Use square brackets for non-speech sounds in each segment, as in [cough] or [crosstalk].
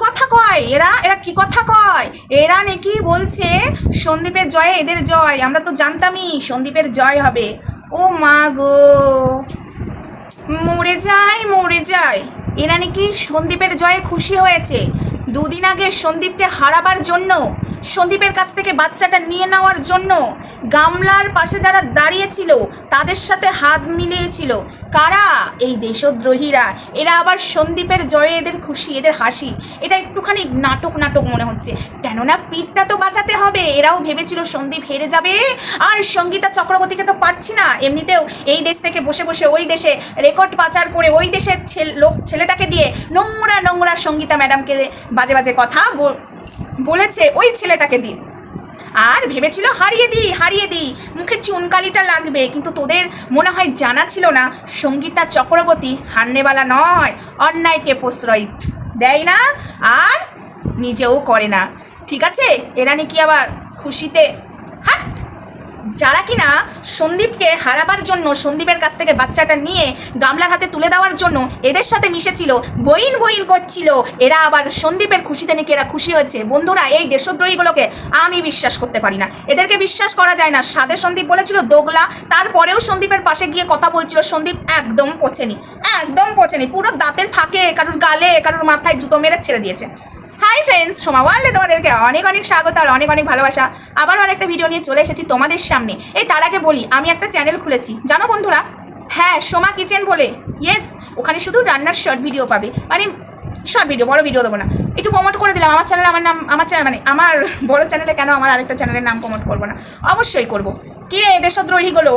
কথা কয়? এরা এরা কি কথা কয়? এরা নাকি বলছে, সন্দীপের জয়ে, এদের জয়। আমরা তো জানতামই সন্দীপের জয় হবে। ও মা গো। মরে যায় মরে যায়। এরা নাকি সন্দীপের জয়ে খুশি হয়েছে। দুদিন আগে সন্দীপকে হারাবার জন্য সন্দীপের কাছ থেকে বাচ্চাটা নিয়ে নেওয়ার জন্য গামলার পাশে যারা দাঁড়িয়েছিল, তাদের সাথে হাত মিলিয়েছিল। কারা? এই দেশদ্রোহীরা। এরা আবার সন্দীপের জয়ে এদের খুশি, এদের হাসি। এটা একটুখানি নাটক নাটক মনে হচ্ছে। কেননা পিঠটা তো বাঁচাতে হবে। এরাও ভেবেছিল সন্দীপ হেরে যাবে। আর সঙ্গীতা চক্রবর্তীকে তো পারছি না। এমনিতেও এই দেশ থেকে বসে বসে ওই দেশে রেকর্ড পাচার করে ওই দেশের ছেল- লোক, ছেলেটাকে দিয়ে নোংরা নোংরা সঙ্গীতা ম্যাডামকে বাজে বাজে কথা বলেছে, ওই ছেলেটাকে দিয়ে আর ভেবেছিল, হারিয়ে দিই হারিয়ে দিই, মুখে চুনকালিটা লাগবে। কিন্তু তোদের মনে হয় জানা ছিল না, সঙ্গীতা চক্রবর্তী হারনেওয়ালা নয়, অন্যায়কে প্রশ্রয় দেয় না আর নিজেও করে না। ঠিক আছে? এরা নাকি আবার খুশিতে যারা কিনা সন্দীপকে হারাবার জন্য, সন্দীপের কাছ থেকে বাচ্চাটা নিয়ে গামলার হাতে তুলে দেওয়ার জন্য এদের সাথে মিশেছিল, বইন বইন করছিল। এরা আবার সন্দীপের খুশিতে নাকি এরা খুশি হয়েছে। বন্ধুরা, এই দেশদ্রোহীগুলোকে আমি বিশ্বাস করতে পারি না। এদেরকে বিশ্বাস করা যায় না। সাদে সন্দীপ বলেছিল দোগলা, তারপরেও সন্দীপের পাশে গিয়ে কথা বলছিল, সন্দীপ একদম পচেনি একদম পচেনি। পুরো দাঁতের ফাঁকে, কারোর গালে, কারোর মাথায় জুতো মেরে ছেড়ে দিয়েছে। হাই ফ্রেন্ডস সোমা ওয়ার্ল্ডে তোমাদেরকে অনেক অনেক স্বাগত আর অনেক অনেক ভালোবাসা। আবারও আরেকটা ভিডিও নিয়ে চলে এসেছি তোমাদের সামনে। এই তার আগে বলি, আমি একটা চ্যানেল খুলেছি। জানো বন্ধুরা? হ্যাঁ সোমা কিচেন বলে। ইয়েস ওখানে শুধু রান্নার শর্ট ভিডিও পাবে। মানে শর্ট ভিডিও বড় ভিডিও দেবো না। একটু প্রমোট করে দিলাম। আমার চ্যানেলে আমার নাম, আমার মানে আমার [laughs] বড় চ্যানেলে কেন আমার আরেকটা চ্যানেলের নাম প্রমোট করব না? অবশ্যই করব। কী রে দেশদ্রোহীগুলো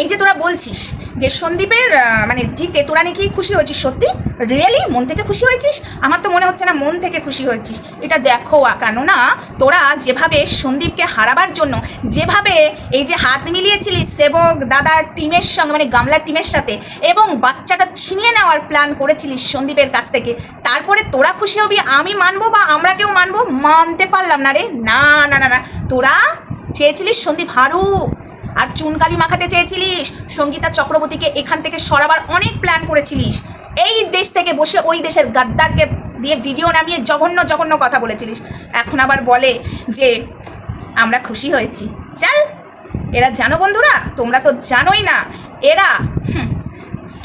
এই যে তোরা বলছিস যে সন্দীপের মানে জিতে তোরা নাকি খুশি হয়েছিস সত্যি? রিয়েলি মন থেকে খুশি হয়েছিস? আমার তো মনে হচ্ছে না মন থেকে খুশি হয়েছিস। এটা দেখো কেননা তোরা যেভাবে সন্দীপকে হারাবার জন্য, যেভাবে এই যে হাত মিলিয়েছিলিস সেবক দাদার টিমের সঙ্গে মানে গামলার টিমের সাথে, এবং বাচ্চাটা ছিনিয়ে নেওয়ার প্ল্যান করেছিলিস সন্দীপের কাছ থেকে, তারপরে তোরা খুশি হবি, আমি মানবো বা আমরা কেউ মানবো, মানতে পারলাম না রে। না না না না। তোরা চেয়েছিলিস সন্দীপ হারুক। চুনকালি মাখাতে চেয়েছিলিস? সঙ্গীতা চক্রবর্তীকে এখান থেকে সরাবার অনেক প্ল্যান করেছিলিস। এই দেশ থেকে বসে ওই দেশের গাদ্দারকে দিয়ে ভিডিও নামিয়ে জঘন্য জঘন্য কথা বলেছিলিস। এখন আবার বলে যে, আমরা খুশি হয়েছি। চল, এরা জানো বন্ধুরা, তোমরা তো জানোই না। এরা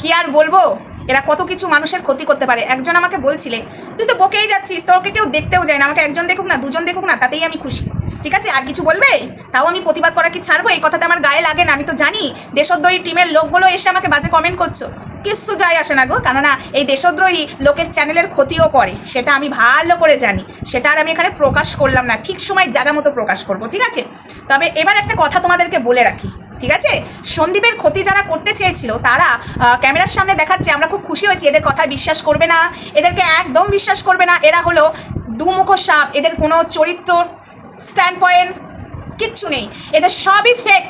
কি আর বলব? এরা কত কিছু মানুষের ক্ষতি করতে পারে। একজন আমাকে বলছিলে, তুই তো বকেই যাচ্ছিস, তোকে কেউ দেখতেও যায় না। আমাকে একজন দেখুক না, দুজন দেখুক না, তাতেই আমি খুশি। ঠিক আছে? আর কিছু বলবে? তাও আমি প্রতিবাদ করা কি ছাড়বো? এই কথাতে আমার গায়ে লাগে না, আমি তো জানি। দেশদ্রোহী টিমের লোকগুলো এসে আমাকে বাজে কমেন্ট করছ। কিচ্ছু যায় আসে না গো। কেননা এই দেশদ্রোহী লোকের চ্যানেলের ক্ষতিও করে, সেটা আমি ভালো করে জানি। সেটা আর আমি এখানে প্রকাশ করলাম না, ঠিক সময় জায়গা মতো প্রকাশ করব, ঠিক আছে? তবে এবার একটা কথা তোমাদেরকে বলে রাখি, ঠিক আছে? সন্দীপের ক্ষতি যারা করতে চেয়েছিল, তারা ক্যামেরার সামনে দেখাচ্ছে, আমরা খুব খুশি হয়েছি, এদের কথায় বিশ্বাস করবে না, এদেরকে একদম বিশ্বাস করবে না। এরা হলো দুমুখ সাপ, এদের কোনো চরিত্র স্ট্যান্ড পয়েন্ট কিচ্ছু নেই। এদের সবই ফেক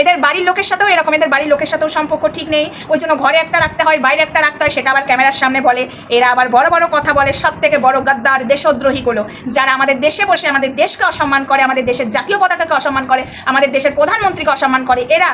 এদের বাড়ির লোকের সাথেও এরকম, এদের বাড়ির লোকের সাথেও সম্পর্ক ঠিক নেই। ওই জন্য ঘরে একটা রাখতে হয়, বাইরে একটা রাখতে হয়, সেটা আবার ক্যামেরার সামনে বলে। এরা আবার বড় বড় কথা বলে, সব থেকে বড় গাদ্দার দেশদ্রোহীগুলো যারা আমাদের দেশে বসে, আমাদের দেশকে অসম্মান করে, আমাদের দেশের জাতীয় পতাকাকে অসম্মান করে, আমাদের দেশের প্রধানমন্ত্রীকে অসম্মান করে, এরা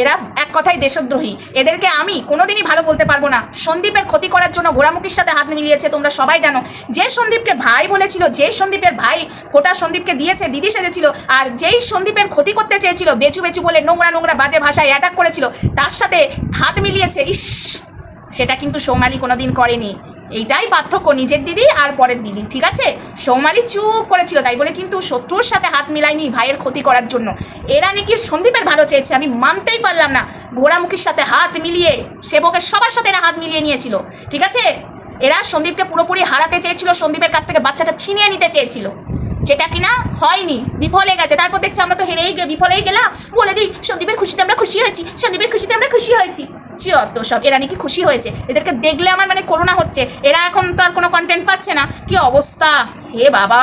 এরা এক কথায় দেশদ্রোহী। এদেরকে আমি কোনোদিনই ভালো বলতে পারব না। সন্দীপের ক্ষতি করার জন্য ঘোড়ামুখীর সাথে হাত মিলিয়েছে, তোমরা সবাই জানো। যে সন্দীপকে ভাই বলেছিল, যে সন্দীপের ভাই ফোটা সন্দীপকে দিয়েছে, দিদি সেজেছিল, আর যেই সন্দীপের ক্ষতি করতে চেয়েছিল, বেচু বেচু বলে নোংরা নোংরা বাজে ভাষায় অ্যাটাক করেছিল, তার সাথে হাত মিলিয়েছে, ইস, সেটা কিন্তু সৌমালি কোনোদিন করেনি। এইটাই পার্থক্য নিজের দিদি আর পরের দিদি, ঠিক আছে? সৌমালি চুপ করেছিল তাই বলে কিন্তু শত্রুর সাথে হাত মিলায়নি ভাইয়ের ক্ষতি করার জন্য। এরা নাকি সন্দীপের ভালো চেয়েছে, আমি মানতেই পারলাম না। ঘোড়ামুখীর সাথে হাত মিলিয়ে, সেবকের সবার সাথে এরা হাত মিলিয়ে নিয়েছিল, ঠিক আছে? এরা সন্দীপকে পুরোপুরি হারাতে চেয়েছিল, সন্দীপের কাছ থেকে বাচ্চাটা ছিনিয়ে নিতে চেয়েছিল। যেটা কিনা হয়নি, বিফলে গেছে। তারপর দেখছি আমরা তো হেরেই গে, বিফলেই গেলাম। বলে দিই, সন্দীপের খুশিতে আমরা খুশি হয়েছি, সন্দীপের খুশিতে আমরা খুশি হয়েছি। যত সব। এরা নাকি খুশি হয়েছে। এদেরকে দেখলে আমার মানে করোনা হচ্ছে। এরা এখন তো আর কোনো কন্টেন্ট পাচ্ছে না। কি অবস্থা? হে বাবা!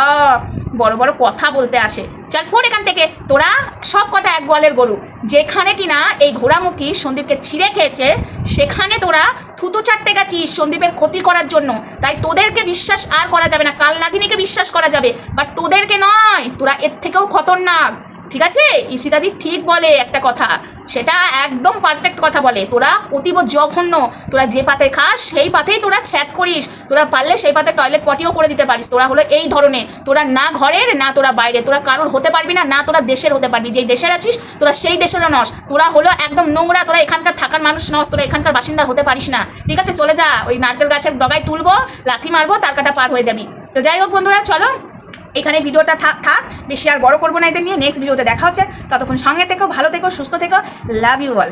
বড় বড় কথা বলতে আসে। চল ফোন এখান থেকে। তোরা সব কটা এক গোয়ালের গরু। যেখানে কিনা এই ঘোড়ামুখী সন্দীপকে ছিঁড়ে খেয়েছে, সেখানে তোরা থুতু চাটতে গেছিস সন্দীপের ক্ষতি করার জন্য। তাই তোদেরকে বিশ্বাস আর করা যাবে না। কাল নাগিনীকে বিশ্বাস করা যাবে। বাট তোদেরকে নয়। তোরা এর থেকেও খতরনাক। ঠিক আছে? ইপসিতাদি ঠিক বলে একটা কথা। সেটা একদম পারফেক্ট কথা বলে। তোরা অতীব জঘন্য। তোরা যে পাতে খাস, সেই পাতেই তোরা ছ্যাদ করিস। তোরা পারলে সেই পাতে টয়লেট পটিও করে দিতে পারিস। তোরা হলো এই ধরনের। তোরা না ঘরের, না তোরা বাইরে। তোরা কারোর হতে পারবি না না তোরা দেশের হতে পারবি। যেই দেশের আছিস, তোরা সেই দেশেরও নস। তোরা হলো একদম নোংরা। তোরা এখানকার থাকার মানুষ নস। তোরা এখানকার বাসিন্দা হতে পারিস না। ঠিক আছে? চলে যা। ওই নারকেল গাছের ডগায় তুলবো, লাথি মারবো, তার কাটা পার হয়ে যাবি। তো যাই হোক বন্ধুরা, চলো। এখানে ভিডিওটা থাক থাক। বেশি আর বড় করব না এদের নিয়ে। নেক্সট ভিডিওতে দেখা হচ্ছে। ততক্ষণ সঙ্গে থেকো, ভালো থেকো, সুস্থ থেকো। Love you all